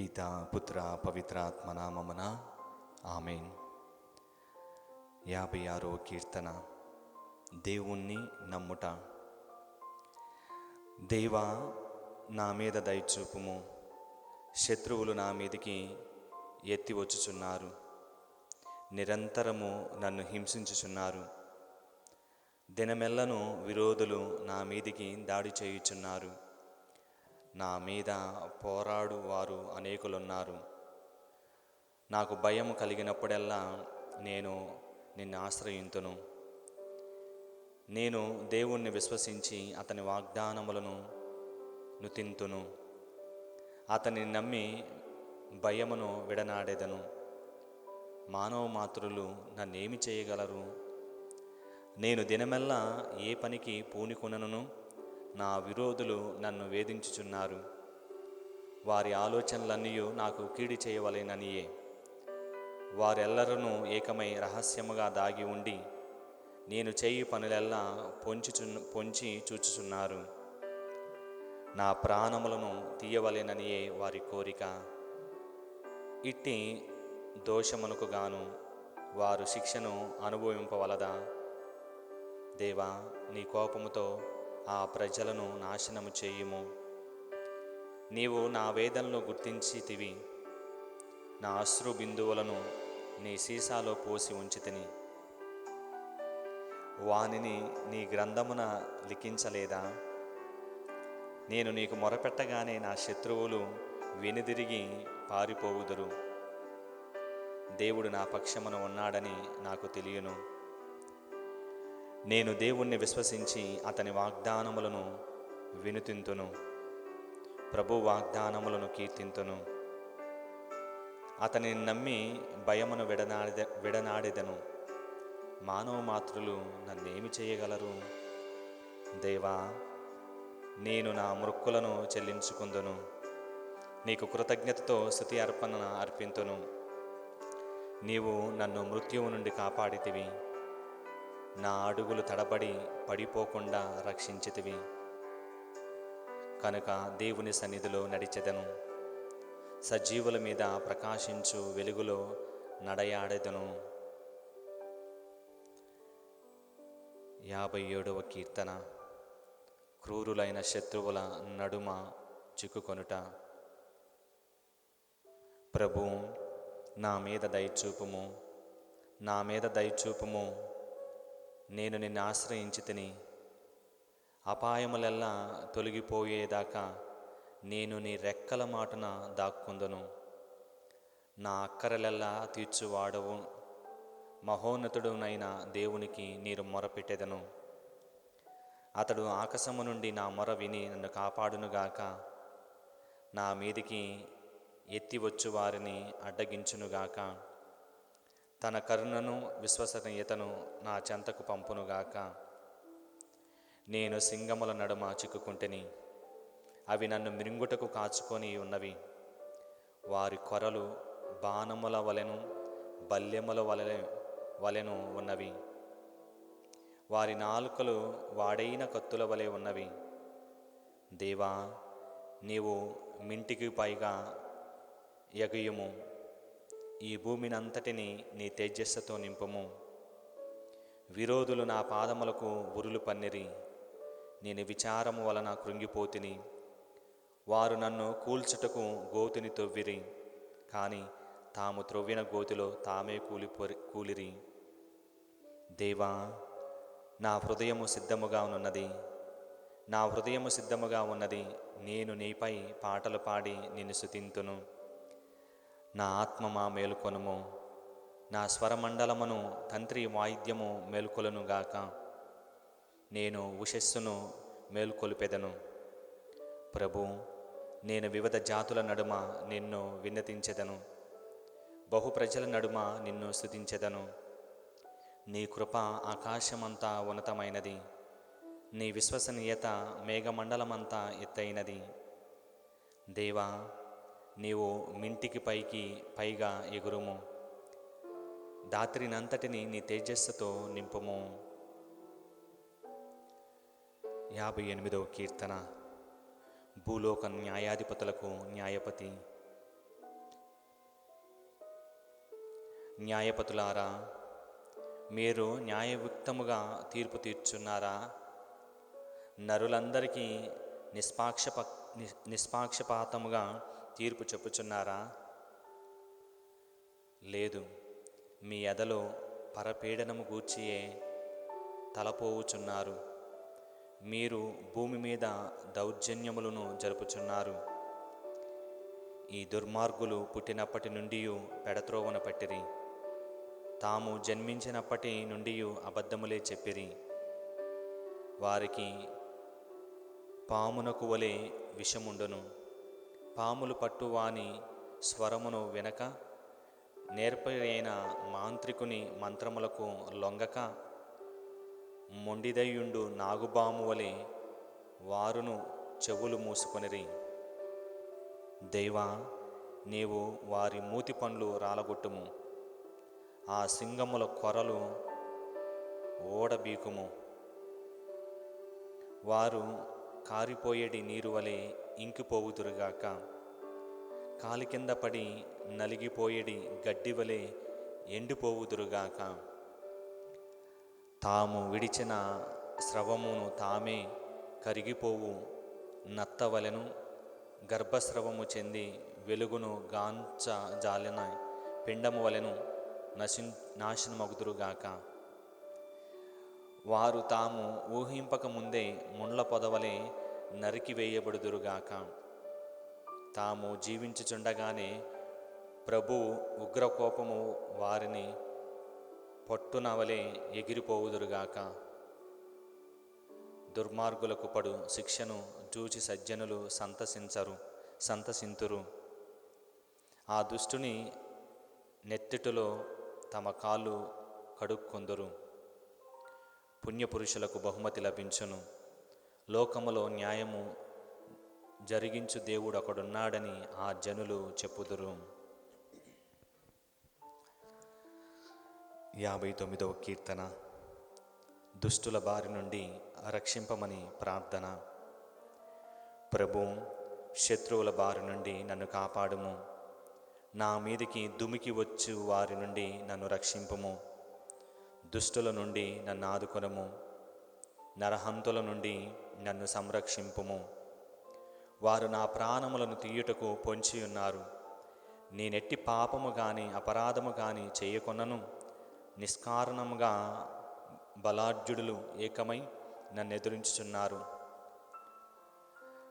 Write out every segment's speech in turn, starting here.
పిత పుత్ర పవిత్రాత్మ నామమున ఆమెన్. యాభై ఆరో కీర్తన. దేవుణ్ణి నమ్ముట. దేవా నా మీద దయచూపుము శత్రువులు నా మీదికి ఎత్తి వచ్చుచున్నారు. నిరంతరము నన్ను హింసించుచున్నారు. దినమెల్లను విరోధులు నా మీదికి దాడి చేయుచున్నారు. నా మీద పోరాడు వారు అనేకులున్నారు. నాకు భయం కలిగినప్పుడెల్లా నేను నిన్ను ఆశ్రయింతును. నేను దేవుణ్ణి విశ్వసించి అతని వాగ్దానములను నుతింతును. అతని నమ్మి భయమును విడనాడెదను. మానవ మాతృలు నన్నేమి చేయగలరు? నేను దినమెల్లా ఏ పనికి పూనికొనను? నా విరోధులు నన్ను వేధించుచున్నారు. వారి ఆలోచనలన్నీ నాకు కీడి చేయవలేననియే. వారెల్లరూ ఏకమై రహస్యముగా దాగి ఉండి నేను చేయి పనులెల్లా పొంచుచు పొంచి చూచుచున్నారు. నా ప్రాణములను తీయవలేననియే వారి కోరిక. ఇట్టి దోషమునకు గాను వారు శిక్షను అనుభవింపవలదా? దేవా నీ కోపముతో ఆ ప్రజలను నాశనము చేయుము. నీవు నా వేదనను గుర్తించితివి. నా అశ్రు బిందువులను నీ సీసాలో పోసి ఉంచితిని. వానిని నీ గ్రంథమున లిఖించలేదా? నేను నీకు మొరపెట్టగానే నా శత్రువులు వెనుదిరిగి పారిపోవుదురు. దేవుడు నా పక్షమున ఉన్నాడని నాకు తెలియను. నేను దేవుణ్ణి విశ్వసించి అతని వాగ్దానములను వినుతింతును. ప్రభు వాగ్దానములను కీర్తింతును. అతనిని నమ్మి భయమును విడనాడె విడనాడిదను. మానవ మాతృలు నన్నేమి చేయగలరు? దేవా నేను నా మృక్కులను చెల్లించుకుందును. నీకు కృతజ్ఞతతో స్థుతి అర్పణ అర్పింతును. నీవు నన్ను మృత్యువు నుండి కాపాడితివి. నా అడుగులు తడబడి పడిపోకుండా రక్షించితివి. కనుక దేవుని సన్నిధిలో నడిచెదను. సజీవుల మీద ప్రకాశించు వెలుగులో నడయాడెదను. యాభై ఏడవ కీర్తన. క్రూరులైన శత్రువుల నడుమ చిక్కుకొనుట. ప్రభు నా మీద దయచూపుము. నా మీద దయచూపుము. నేను నిన్ను ఆశ్రయించి తిని అపాయములెల్లా తొలగిపోయేదాకా నేను నీ రెక్కల మాటన దాక్కుందును. నా అక్కరలెల్లా తీర్చువాడవు. మహోన్నతుడునైన దేవునికి నీరు మొరపెట్టెదను. అతడు ఆకాశము నుండి నా మొర విని నన్ను కాపాడునుగాక. నా మీదికి ఎత్తి వచ్చు వారిని అడ్డగించునుగాక. తన కరుణను విశ్వసనీయతను నా చెంతకు పంపునుగాక. నేను సింగముల నడుమ చిక్కుకుంటేని అవి నన్ను మిరింగుటకు కాచుకొని ఉన్నవి. వారి కొరలు బాణముల వలెను బల్యముల వలె వలెను ఉన్నవి. వారి నాలుకలు వాడైన కత్తుల వలె ఉన్నవి. దేవా నీవు మింటికి పైగా ఎగయుము. ఈ భూమినంతటిని నీ తేజస్సుతో నింపము. విరోధులు నా పాదములకు ఉరులు పన్నిరి. నేను విచారము వలన కృంగిపోతిని. వారు నన్ను కూల్చుటకు గోతిని తొవ్విరి. కానీ తాము త్రొవ్విన గోతిలో తామే కూలిపోరి కూలిరి. దేవా నా హృదయము సిద్ధముగా ఉన్నది. నా హృదయము సిద్ధముగా ఉన్నది. నేను నీపై పాటలు పాడి నిన్ను శుతింతును నా ఆత్మ మా మేలుకొనుము. నా స్వరమండలమును తంత్రి వాయిద్యము మేల్కొలునుగాక నేను ఉషస్సును మేల్కొలిపెదను. ప్రభు నేను వివిధ జాతుల నడుమ నిన్ను విన్నతించెదను. బహు ప్రజల నడుమ నిన్ను స్థుతించెదను నీ కృప ఆకాశమంతా ఉన్నతమైనది. నీ విశ్వసనీయత మేఘమండలమంతా ఎత్తైనది. దేవా నీవు మింటికి పైకి పైగా ఎగురుము. దాత్రినంతటిని నీ తేజస్సుతో నింపుము. యాభై ఎనిమిదవ కీర్తన. భూలోక న్యాయాధిపతులకు న్యాయపతి. న్యాయపతులారా మీరు న్యాయయుక్తముగా తీర్పు తీర్చున్నారా? నరులందరికీ నిష్పాక్షప నిష్పాక్షపాతముగా తీర్పు చెప్పుచున్నారా? లేదు మీ ఎదలో పరపీడనము గూర్చియే తలపోవుచున్నారు. మీరు భూమి మీద దౌర్జన్యములను జరుపుచున్నారు. ఈ దుర్మార్గులు పుట్టినప్పటి నుండి పెడత్రోవన పట్టిరి. తాము జన్మించినప్పటి నుండి అబద్ధములే చెప్పిరి. వారికి పామునకు వలె విషముండును. పాములు పట్టువాని స్వరమును వినక నేర్పరైన మాంత్రికుని మంత్రములకు లొంగక మొండిదయ్యుండు నాగుబాము వలె వారును చెవులు మూసుకొనిరి. దైవా నీవు వారి మూతి పండ్లు రాలగొట్టుము. ఆ సింగముల కొరలు ఓడబీకుము. వారు కారిపోయేడి నీరు వలె ఇంకిపోవుదురుగాక. కాలి కింద పడి నలిగిపోయేడి గడ్డి వలె ఎండిపోవుదురుగాక. తాము విడిచిన స్రవమును తామే కరిగిపోవు నత్తవలెను గర్భస్రవము చెంది వెలుగును గాంచ జాలిన పిండము వలెను నశి నాశనమగుదురుగాక. వారు తాము ఊహింపక ముందే ముండ్ల పొదవలే నరికివేయబడుదురుగాక తాము జీవించుచుండగానే ప్రభు ఉగ్రకోపము వారిని పట్టునవలే ఎగిరిపోవుదురుగాక. దుర్మార్గులకు పడు శిక్షను చూచి సజ్జనులు సంతసించరు సంతసింతురు. ఆ దుష్టుని నెత్తిటిలో తమ కాళ్ళు కడుక్కొందురు. పుణ్యపురుషులకు బహుమతి లభించును. లోకములో న్యాయము జరిగించు దేవుడు ఒకడున్నాడని ఆ జనులు చెప్పుదురు. యాభై తొమ్మిదవ కీర్తన. దుష్టుల బారి నుండి రక్షింపమని ప్రార్థన. ప్రభు శత్రువుల బారి నుండి నన్ను కాపాడుము. నా మీదికి దుమికి వచ్చు వారి నుండి నన్ను రక్షింపము. దుష్టుల నుండి నన్ను ఆదుకొనము. నరహంతుల నుండి నన్ను సంరక్షింపుము. వారు నా ప్రాణములను తీయుటకు పొంచి ఉన్నారు. నేనెట్టి పాపము గాని అపరాధము గాని చేయకొనను. నిష్కారణముగా బలాఢ్యుడులు ఏకమై నన్ను ఎదురించుచున్నారు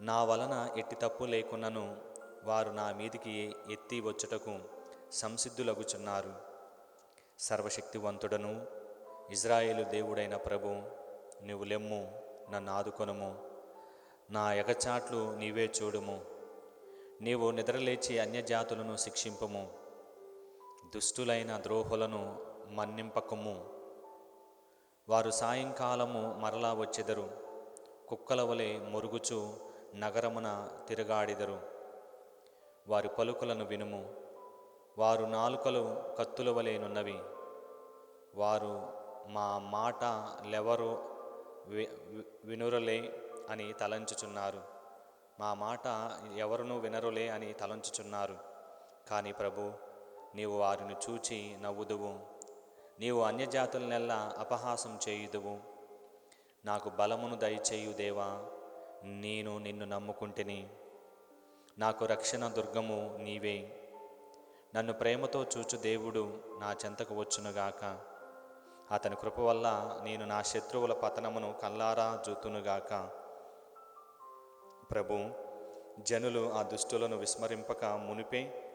నా వలన ఎట్టి తప్పు లేకున్నను వారు నా మీదికి ఎత్తి వచ్చుటకు సంసిద్ధులగుచున్నారు. సర్వశక్తివంతుడను ఇజ్రాయేలు దేవుడైన ప్రభు నువ్వు లెమ్ము నన్ను ఆదుకొనము. నా ఎగచాట్లు నీవే చూడుము. నీవు నిద్రలేచి అన్యజాతులను శిక్షింపము. దుష్టులైన ద్రోహులను మన్నింపకము. వారు సాయంకాలము మరలా వచ్చెదరు. కుక్కల వలె మురుగుచు నగరమున తిరగాడిదరు. వారి పలుకులను వినుము. వారు నాలుకలు కత్తుల వలెనున్నవి వారు మా మాట లెవరు వినురలే అని తలంచుచున్నారు. మా మాట ఎవరునూ వినరులే అని తలంచుచున్నారు. కానీ ప్రభు నీవు వారిని చూచి నవ్వుదువు. నీవు అన్యజాతులనెల్లా అపహాసం చేయుదువు. నాకు బలమును దయచేయు దేవా నేను నిన్ను నమ్ముకుంటుని. నాకు రక్షణ దుర్గము నీవే. నన్ను ప్రేమతో చూచు దేవుడు నా చెంతకు వచ్చునుగాక. అతని కృప వల్ల నేను నా శత్రువుల పతనమును కల్లారా జూతునుగాక ప్రభు జనులు ఆ దుష్టులను విస్మరింపక మునిపే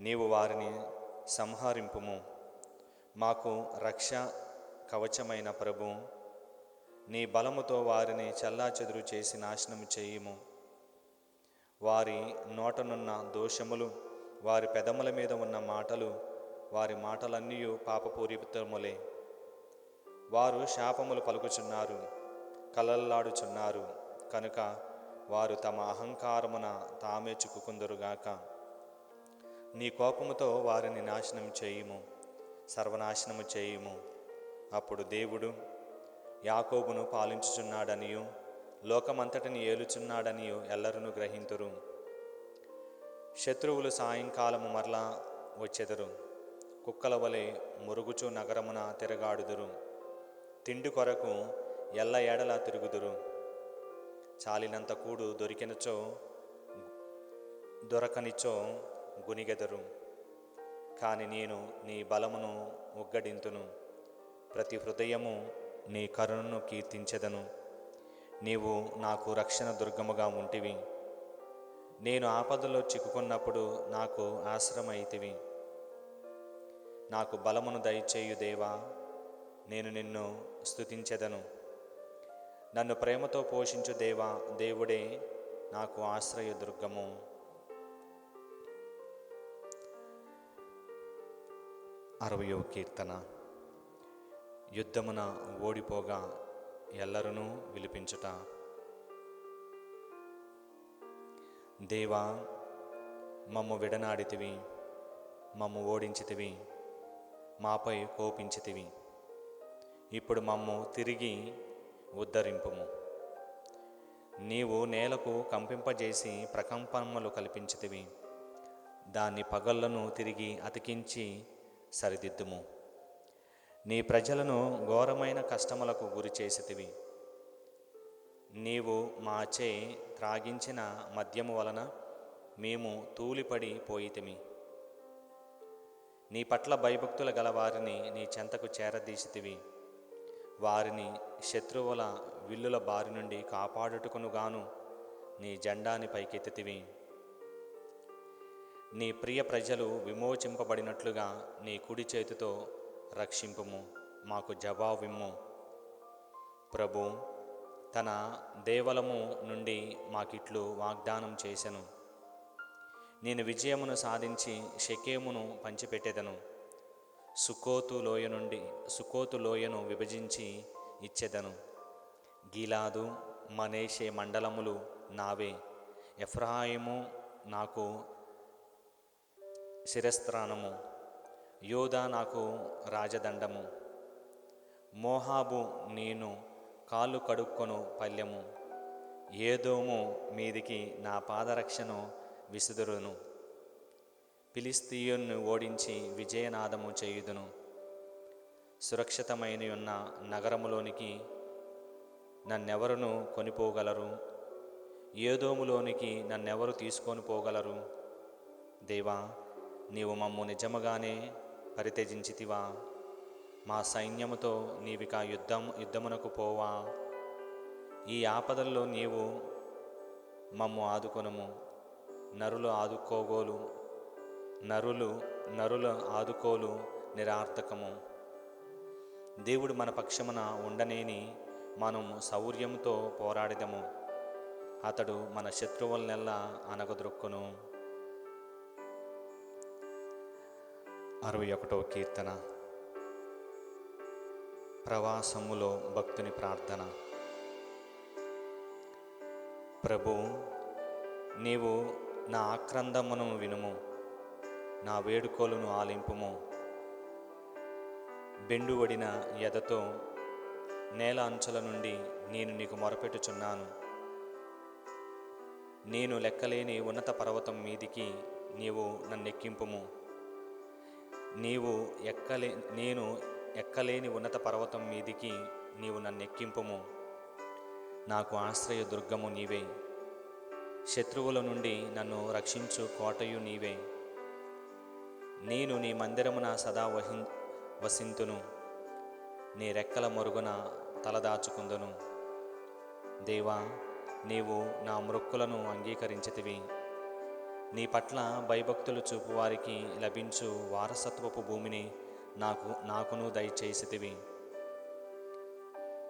నీవు వారిని సంహరింపుము. మాకు రక్ష కవచమైన ప్రభు నీ బలముతో వారిని చెల్లాచెదురు చేసి నాశనం చేయుము. వారి నోటనున్న దోషములు వారి పెదముల మీద ఉన్న మాటలు వారి మాటలన్నీ పాపపూరితములే. వారు శాపములు పలుకుచున్నారు కలల్లాడుచున్నారు. కనుక వారు తమ అహంకారమున తామే చిక్కుకుందరుగాక. నీ కోపముతో వారిని నాశనం చేయుము సర్వనాశనము చేయుము. అప్పుడు దేవుడు యాకోబును పాలించుచున్నాడనియు లోకమంతటిని ఏలుచున్నాడనియు ఎల్లరును గ్రహింతురు. శత్రువులు సాయంకాలము మరలా వచ్చెదరు కుక్కల వలె మురుగుచు నగరమున తిరగాడుదురు. తిండి కొరకు ఎల్ల ఏడలా తిరుగుదురు? చాలినంత కూడు దొరికినచో దొరకనిచో గునిగెదరు. కాని నేను నీ బలమును ఉగ్గడింతును. ప్రతి హృదయము నీ కరుణను కీర్తించెదను. నీవు నాకు రక్షణ దుర్గముగా ఉంటివి. నేను ఆపదలో చిక్కుకున్నప్పుడు నాకు ఆశ్రమైతివి నాకు బలమును దయచేయు దేవా నేను నిన్ను స్థుతించెదను నన్ను ప్రేమతో పోషించు దేవా దేవుడే నాకు ఆశ్రయదుర్గము. అరవయో కీర్తన. యుద్ధమున ఓడిపోగా ఎల్లరూ విలిపించుట. దేవా మమ్ము విడనాడితివి మమ్ము ఓడించితివి మాపై కోపించితివి. ఇప్పుడు మమ్ము తిరిగి ఉద్ధరింపుము. నీవు నేలకు కంపింపజేసి ప్రకంపనములు కల్పించితివి. దాన్ని పగళ్ళను తిరిగి అతికించి సరిదిద్దుము. నీ ప్రజలను ఘోరమైన కష్టములకు గురి చేసితివి. నీవు మాచే త్రాగించిన మద్యము వలన మేము తూలిపడి పోయితిమి. నీ పట్ల భయభక్తుల గలవారిని నీ చెంతకు చేరదీసితివి. వారిని శత్రువుల విల్లుల బారి నుండి కాపాడుటకునుగాను నీ జెండాని పైకెత్తితివి. నీ ప్రియ ప్రజలు విమోచింపబడినట్లుగా నీ కుడి చేతితో రక్షింపుము మాకు జవాబిమ్ము. ప్రభు తన దేవలము నుండి మాకిట్లు వాగ్దానం చేసెను. నేను విజయమును సాధించి షకేమును పంచిపెట్టెదను. సుకోతు లోయ నుండి సుకోతు లోయను విభజించి ఇచ్చెదను. గీలాదు మనేషే మండలములు నావే. ఎఫ్రాయిము నాకు శిరస్త్రాణము యోధా నాకు రాజదండము. మోహాబు నేను కాళ్ళు కడుక్కొను పల్లెము. ఏదోము మీదికి నా పాదరక్షను విసుదురును. ఫిలిస్తీయును ఓడించి విజయనాదము చేయుదును. సురక్షితమైన ఉన్న నగరములోనికి నన్నెవరును కొనిపోగలరు? ఏదోములోనికి నన్నెవరు తీసుకొని పోగలరు? దేవా నీవు మమ్ము నిజముగానే పరిత్యజించితివా? మా సైన్యముతో నీవిక యుద్ధం యుద్ధమునకు పోవా? ఈ ఆపదల్లో నీవు మమ్ము ఆదుకొనుము. నరులు ఆదుకోగోలు. నరులు నరుల ఆదుకోలు నిరార్థకము. దేవుడు మన పక్షమున ఉండనేని మనం శౌర్యముతో పోరాడిదము. అతడు మన శత్రువులనెల్లా అనగదొరుక్కును. అరవై ఒకటవ కీర్తన. ప్రవాసములో భక్తుని ప్రార్థన. ప్రభు నీవు నా ఆక్రందమును వినుము. నా వేడుకోలను ఆలింపుము. బెండువడిన ఎదతో నేల అంచల నుండి నేను నీకు మొరపెట్టుచున్నాను. నేను లెక్కలేని ఉన్నత పర్వతం మీదికి నీవు నన్నెక్కింపుము. నీవు ఎక్కలే నేను ఎక్కలేని ఉన్నత పర్వతం మీదికి నీవు నన్నెక్కింపుము. నాకు ఆశ్రయ దుర్గము నీవే. శత్రువుల నుండి నన్ను రక్షించు కోటయు నీవే. నేను నీ మందిరమున సదా వహి వసింతును. నీ రెక్కల మరుగున తలదాచుకుందును దేవా నీవు నా మృక్కులను అంగీకరించితివి. నీ పట్ల భయభక్తులు చూపు వారికి లభించు వారసత్వపు భూమిని నాకు నాకును దయచేసితివి.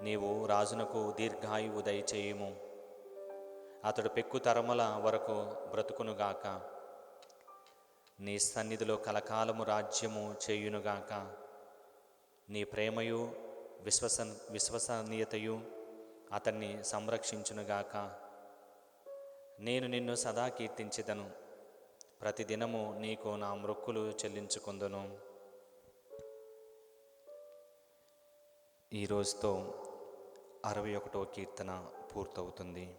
నీవు రాజునకు దీర్ఘాయువు దయచేయుము. అతడు పెక్కు తరముల వరకు బ్రతుకునుగాక. నీ సన్నిధిలో కలకాలము రాజ్యము చేయునుగాక. నీ ప్రేమయు విశ్వస విశ్వసనీయతయు అతన్ని సంరక్షించునుగాక. నేను నిన్ను సదా కీర్తించిదను. ప్రతిదినము నీకు నా మృక్కులు చెల్లించుకుందును. ఈ రోజుతో అరవై ఒకటో కీర్తన పూర్తవుతుంది.